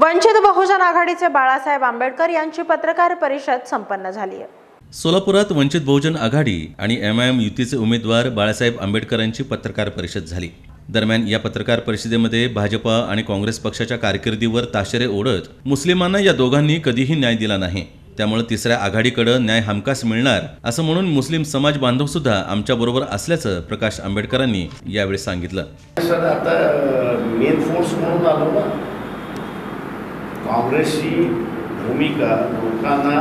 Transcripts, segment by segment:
वंचित बहुजन आघाडीचे बाळासाहेब आंबेडकर यांची पत्रकार परिषद संपन्न झाली आहे. सोलापुरात वंचित बहुजन आघाडी आणि एम आय एम युतीचे उमेदवार बाळासाहेब आंबेडकरांची पत्रकार परिषद झाली. दरम्यान या पत्रकार परिषदेमध्ये भाजपा आणि काँग्रेस पक्षाच्या कारकिर्दीवर ताशेरे ओढत मुस्लिमांना या दोघांनी कधीही न्याय दिला नाही. त्यामुळे तिसऱ्या आघाडीकडे न्याय हमखास मिळणार असं म्हणून मुस्लिम समाज बांधव सुद्धा आमच्याबरोबर असल्याचं प्रकाश आंबेडकरांनी यावेळी सांगितलं. काँग्रेसची भूमिका लोकांना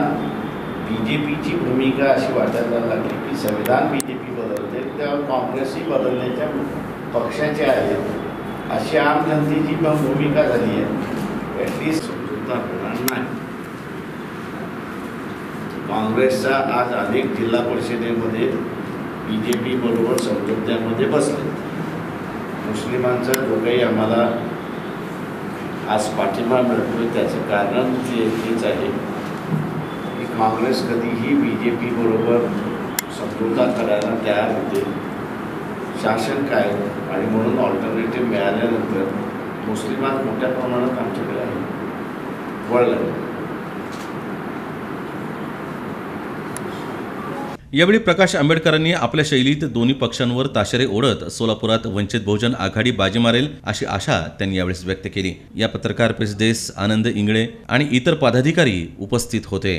बी जे पीची भूमिका अशी वाटायला लागली की संविधान बी जे पी बदलते तेव्हा काँग्रेसही बदलण्याच्या पक्षाचे आहेत अशी आम जनतेची पण भूमिका झाली आहे. ॲटलिस्ट समजूतदार होणार नाही. काँग्रेसचा आज अनेक जिल्हा परिषदेमध्ये बी जे पी बरोबर समजोत्यामध्ये बसले. मुस्लिमांचा जो काही आम्हाला आज पाठिंबा मिळतोय त्याचं कारण जे हेच आहे. की काँग्रेस कधीही बी जे पी बरोबर समझोता करायला तयार होते. शासन काय आणि म्हणून ऑल्टरनेटिव्ह मिळाल्यानंतर मुस्लिमात मोठ्या प्रमाणात आमच्याकडे आहे. वळलं. यावेळी प्रकाश आंबेडकरांनी आपल्या शैलीत दोन्ही पक्षांवर ताशेरे ओढत सोलापुरात वंचित बहुजन आघाडी बाजी मारेल अशी आशा त्यांनी यावेळेस व्यक्त केली. या पत्रकार परिषदेस आनंद इंगळे आणि इतर पदाधिकारी उपस्थित होते.